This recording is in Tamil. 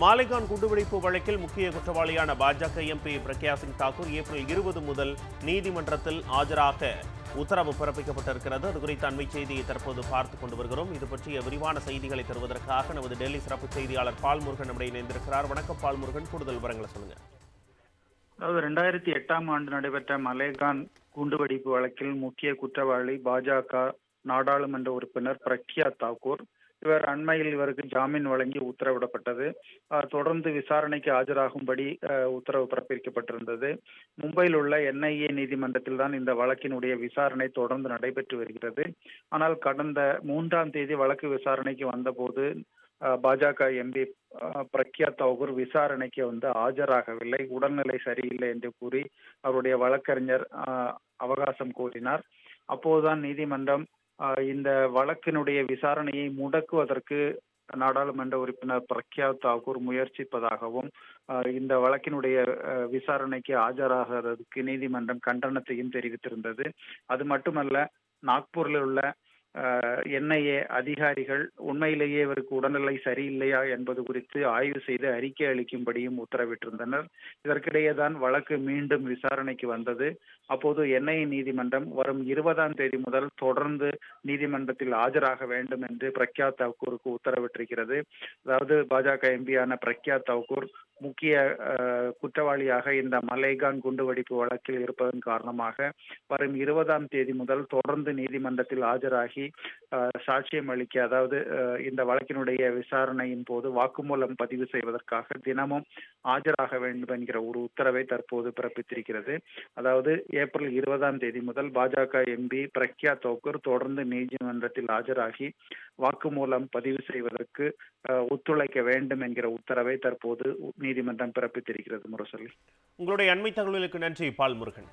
மாலைகான் குண்டுவெடிப்பு வழக்கில் முக்கிய குற்றவாளியான பாஜக எம்பி பிரக்யா சிங் தாக்கூர் ஏப்ரல் இருபது முதல் நீதிமன்றத்தில் ஆஜராக உத்தரவு பிறப்பிக்கப்பட்டிருக்கிறது. அது குறித்த அண்மை செய்தியை தற்போது பார்த்துக் கொண்டு வருகிறோம். இது பற்றிய விரிவான செய்திகளை தருவதற்காக நமது டெல்லி சிறப்பு செய்தியாளர் பால்முருகன் நம்முடைய இணைந்திருக்கிறார். வணக்கம் பால்முருகன் கூடுதல் விவரங்களை சொல்லுங்க. அதாவது ரெண்டாயிரத்தி எட்டாம் ஆண்டு நடைபெற்ற மலேகான் குண்டுவெடிப்பு வழக்கில் முக்கிய குற்றவாளி பாஜக நாடாளுமன்ற உறுப்பினர் பிரக்யா தாக்கூர் இவர் அண்மையில் இவருக்கு ஜாமீன் வழங்கி உத்தரவிடப்பட்டது. தொடர்ந்து விசாரணைக்கு ஆஜராகும்படி உத்தரவு பிறப்பிக்கப்பட்டிருந்தது. மும்பையில் உள்ள என்ஐஏ நீதிமன்றத்தில் தான் இந்த வழக்கினுடைய விசாரணை தொடர்ந்து நடைபெற்று வருகிறது. ஆனால் கடந்த மூன்றாம் தேதி வழக்கு விசாரணைக்கு வந்தபோது பாஜக எம்பி பிரக்யா தாகூர் விசாரணைக்கு வந்து ஆஜராகவில்லை. உடல்நிலை சரியில்லை என்று கூறி அவருடைய வழக்கறிஞர் அவகாசம் கோரினார். அப்போதுதான் நீதிமன்றம் இந்த வழக்கினுடைய விசாரணையை முடக்குவதற்கு நாடாளுமன்ற உறுப்பினர் பிரக்யா தாகூர் முயற்சிப்பதாகவும் அஹ், இந்த வழக்கினுடைய விசாரணைக்கு ஆஜராகிறதுக்கு நீதிமன்றம் கண்டனத்தையும் தெரிவித்திருந்தது. அது மட்டுமல்ல நாக்பூரில் உள்ள என்ஐஏ அதிகாரிகள் உண்மையிலேயே இவருக்கு உடல்நிலை சரியில்லையா என்பது குறித்து ஆய்வு செய்து அறிக்கை அளிக்கும்படியும் உத்தரவிட்டிருந்தனர். இதற்கிடையே தான் வழக்கு மீண்டும் விசாரணைக்கு வந்தது. அப்போது என்ஐஏ நீதிமன்றம் வரும் இருபதாம் தேதி முதல் தொடர்ந்து நீதிமன்றத்தில் ஆஜராக வேண்டும் என்று பிரக்யா தாக்கூருக்கு உத்தரவிட்டிருக்கிறது. அதாவது பாஜக எம்பியான பிரக்யா தாக்கூர் முக்கிய குற்றவாளியாக இந்த மலைகான் குண்டுவெடிப்பு வழக்கில் இருப்பதன் காரணமாக வரும் இருபதாம் தேதி முதல் தொடர்ந்து நீதிமன்றத்தில் ஆஜராகி சாட்சியம் அளிக்க அதாவது இந்த வழக்கினுடைய விசாரணையின் போது வாக்குமூலம் பதிவு செய்வதற்காக தினமும் ஆஜராக வேண்டும் என்கிற ஒரு உத்தரவை தற்போது பிறப்பித்திருக்கிறது. அதாவது ஏப்ரல் இருபதாம் தேதி முதல் பாஜக எம்பி பிரக்யா தோக்கர் தொடர்ந்து நீதிமன்றத்தில் ஆஜராகி வாக்குமூலம் பதிவு செய்வதற்கு ஒத்துழைக்க வேண்டும் என்கிற உத்தரவை தற்போது நீதிமன்றம் பிறப்பித்திருக்கிறது முரசொலி. உங்களுடைய அண்மை தகவல்களுக்கு நன்றி பால் முருகன்